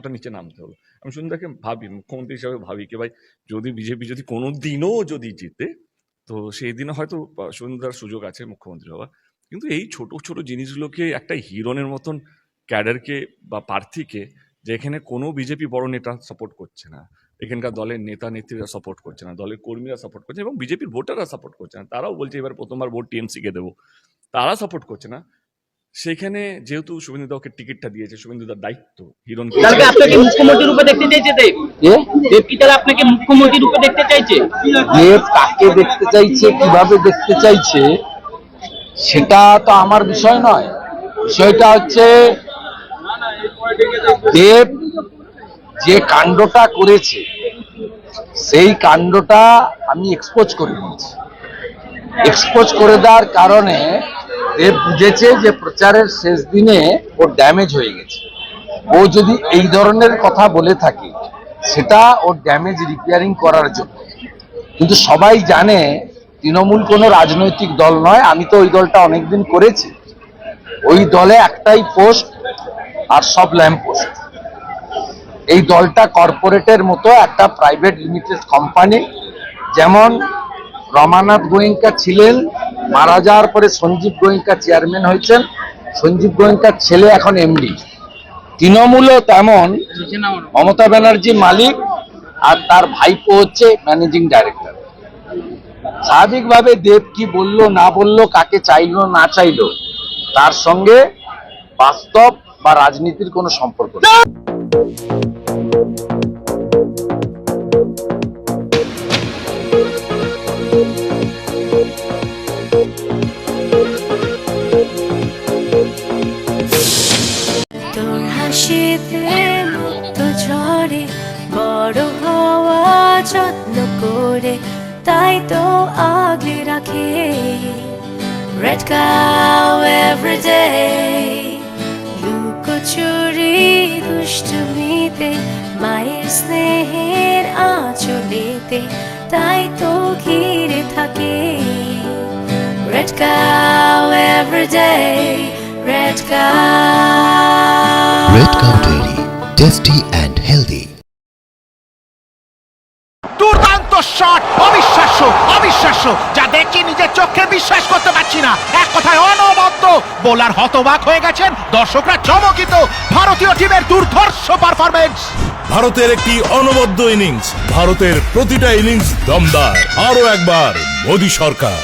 এতটা নিচে নামতে হবে। আমি সুন্দরকে ভাবি, মুখ্যমন্ত্রী হিসাবে ভাবি কি ভাই, যদি বিজেপি যদি কোনো দিনও যদি জিতে, তো সেই দিনে হয়তো সুন্দর সুযোগ আছে মুখ্যমন্ত্রী হওয়ার। কিন্তু এই ছোট ছোট জিনিসগুলোকে একটা হিরোনের মতন ক্যাডারকে বা প্রার্থীকে, যেখানে কোনো বিজেপি বড় নেতা সাপোর্ট করছে না, এখানকার দলের নেতা, নেত্রীরা সাপোর্ট করছে না, দলের কর্মীরা সাপোর্ট করছে এবং বিজেপির ভোটাররা সাপোর্ট করছে না। তারাও বলছে এবার প্রথমবার ভোট টিএমসিকে দেবো। তারা সাপোর্ট করছে না সেখানে যেহেতু শুভেন্দু দাকে টিকিটটা দিয়েছে শুভেন্দু দার দায়িত্ব হিরণকে তাহলে আপনাকে মুখ্যমন্ত্রী রূপে দেখতে চাইছে দেব? এ দেব কি তাহলে আপনাকে মুখ্যমন্ত্রী রূপে দেখতে চাইছে? দেব কাকে দেখতে চাইছে কীভাবে দেখতে চাইছে সেটা তো আমার বিষয় নয়। বিষয়টা হচ্ছে দেব যে কাণ্ডটা করেছে সেই কাণ্ডটা আমি এক্সপোজ করে দিয়েছি। এক্সপোজ করে দেওয়ার কারণে দেব বুঝেছে যে প্রচারের শেষ দিনে ও ড্যামেজ হয়ে গেছে। ও যদি এই ধরনের কথা বলে থাকে, সেটা ওর ড্যামেজ রিপেয়ারিং করার জন্য। কিন্তু সবাই জানে, তৃণমূল কোনো রাজনৈতিক দল নয়। আমি তো ওই দলটা অনেকদিন করেছি। ওই দলে একটাই পোস্ট আর সব ল্যাম্প পোস্ট এই দলটা কর্পোরেটের মতো একটা প্রাইভেট লিমিটেড কোম্পানি যেমন রমানাথ গোয়েঙ্কা ছিলেন মারা যাওয়ার পরে সঞ্জীব গোয়েঙ্কা চেয়ারম্যান হয়েছেন। সঞ্জীব গোয়েঙ্কার ছেলে এখন এমডি। তৃণমূলও তেমন মমতা ব্যানার্জি মালিক আর তার ভাইপো হচ্ছে ম্যানেজিং ডাইরেক্টর। স্বাভাবিকভাবে দেব কি বলল, না বলল, কাকে চাইলো, না চাইলো, তার সঙ্গে বাস্তব বা রাজনীতির কোনো সম্পর্ক নেই। হাসিতে মুক্ত ঝরে বড় হওয়া যত্ন করে, তাই তো আগলে রাখে। রেড কাউ এভরিডে লুকোচুরি দুষ্টমিতে, মায়ের স্নেহের আঁচলেতে, তাই তো ঘিরে থাকে। Red cow everyday red cow Red Cow Dairy, tasty and healthy. দুর্দান্ত শট অবিশ্বাস্য অবিশ্বাস্য যা দেখি নিজের চোখে বিশ্বাস করতে পারছি না। এক কথায় অনবদ্য বোলার হতবাক হয়ে গেছেন দর্শকরা চমকিত ভারতীয় টিমের দুর্ধর্ষ পারফরমেন্স ভারতের একটি অনবদ্য ইনিংস ভারতের প্রতিটা ইনিংস দমদার। আরও একবার মোদী সরকার।